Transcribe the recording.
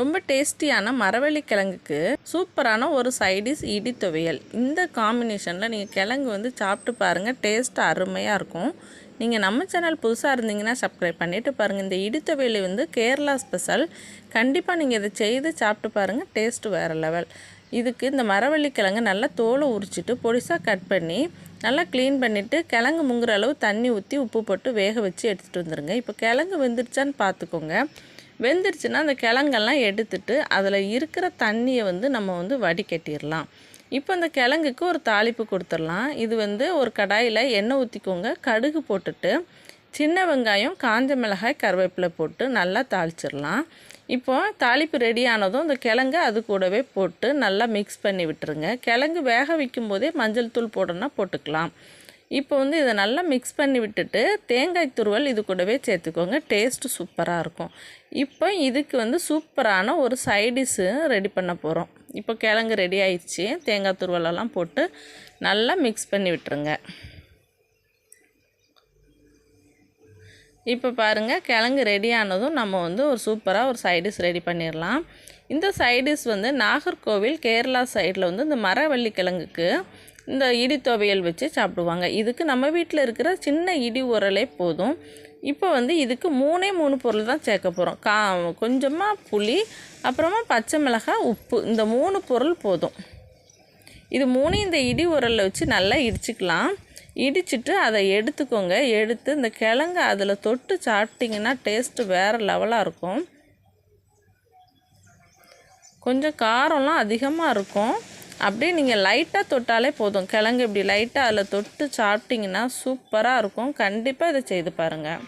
ரொம்ப டேஸ்டியான மரவள்ளி கிழங்குக்கு சூப்பரான ஒரு சைடிஷ் இடி துவையல். இந்த காம்பினேஷனில் நீங்கள் கிழங்கு வந்து சாப்பிட்டு பாருங்கள் டேஸ்ட் அருமையாக இருக்கும். நீங்கள் நம்ம சேனல் புதுசாக இருந்தீங்கன்னா சப்ஸ்கிரைப் பண்ணிவிட்டு பாருங்கள் இந்த இடி வந்து கேரளா ஸ்பெஷல். கண்டிப்பாக நீங்கள் இதை செய்து சாப்பிட்டு பாருங்கள் டேஸ்ட்டு வேறு லெவல். இதுக்கு இந்த மரவள்ளி கிழங்கு நல்லா தோலை உரிச்சிட்டு பொடிசாக கட் பண்ணி நல்லா க்ளீன் பண்ணிவிட்டு கிழங்கு முங்குற அளவு தண்ணி ஊற்றி உப்பு போட்டு வேக வச்சு எடுத்துகிட்டு வந்துடுங்க இப்போ கிழங்கு வெந்துருச்சான்னு பார்த்துக்கோங்க வெந்துருச்சுன்னா அந்த கிழங்கெல்லாம் எடுத்துட்டு அதில் இருக்கிற தண்ணியை வந்து நம்ம வந்து வடிகட்டிடலாம் இப்போ அந்த கிழங்குக்கு ஒரு தாளிப்பு கொடுத்துடலாம் இது வந்து ஒரு கடாயில் எண்ணெய் ஊற்றிக்கோங்க கடுகு போட்டுட்டு சின்ன வெங்காயம் காஞ்ச மிளகாய் கருவேப்பிலை போட்டு நல்லா தாளிச்சிடலாம் இப்போ தாளிப்பு ரெடி ஆனதும் இந்த கிழங்கு அது கூடவே போட்டு நல்லா மிக்ஸ் பண்ணி விட்டுருங்க. கிழங்கு வேக வைக்கும் போதே மஞ்சள் தூள் போடணும்னா போட்டுக்கலாம். இப்போ வந்து இதை நல்லா மிக்ஸ் பண்ணி விட்டுட்டு தேங்காய் துருவல் இது கூடவே சேர்த்துக்கோங்க. டேஸ்ட்டு சூப்பராக இருக்கும். இப்போ இதுக்கு வந்து சூப்பரான ஒரு சைடிஷ்ஷு ரெடி பண்ண போகிறோம் இப்போ கிழங்கு ரெடி ஆயிடுச்சு. தேங்காய் துருவலெல்லாம் போட்டு நல்லா மிக்ஸ் பண்ணி விட்டுருங்க. இப்போ பாருங்கள் கிழங்கு ரெடி ஆனதும் நம்ம வந்து ஒரு சூப்பராக ஒரு சைடிஷ் ரெடி பண்ணிடலாம் இந்த சைடிஷ் வந்து நாகர்கோவில் கேரளா சைடில் வந்து இந்த மரவள்ளி கிழங்குக்கு இந்த இடி துவையல் வச்சு சாப்பிடுவாங்க. இதுக்கு நம்ம வீட்டில் இருக்கிற சின்ன இடி உரலே போதும். இப்போ வந்து இதுக்கு மூணே மூணு பொருள் தான் சேர்க்க போகிறோம் கா கொஞ்சமாக புளி அப்புறமா பச்சை மிளகாய் உப்பு. இந்த மூணு பொருள் போதும். இது மூணையும் இந்த இடி உரலில் வச்சு நல்லா இடிச்சுக்கலாம். இடிச்சிட்டு அதை எடுத்துக்கோங்க. எடுத்து இந்த கிழங்கு அதில் தொட்டு சாப்பிட்டிங்கன்னா டேஸ்ட்டு வேறு லெவலாக இருக்கும். கொஞ்சம் காரம்லாம் அதிகமாக இருக்கும். அப்படியே நீங்கள் லைட்டாக தொட்டாலே போதும். கிழங்கு இப்படி லைட்டாக அதில் தொட்டு சாப்பிட்டிங்கன்னா சூப்பராக இருக்கும். கண்டிப்பாக இதை செய்து பாருங்கள்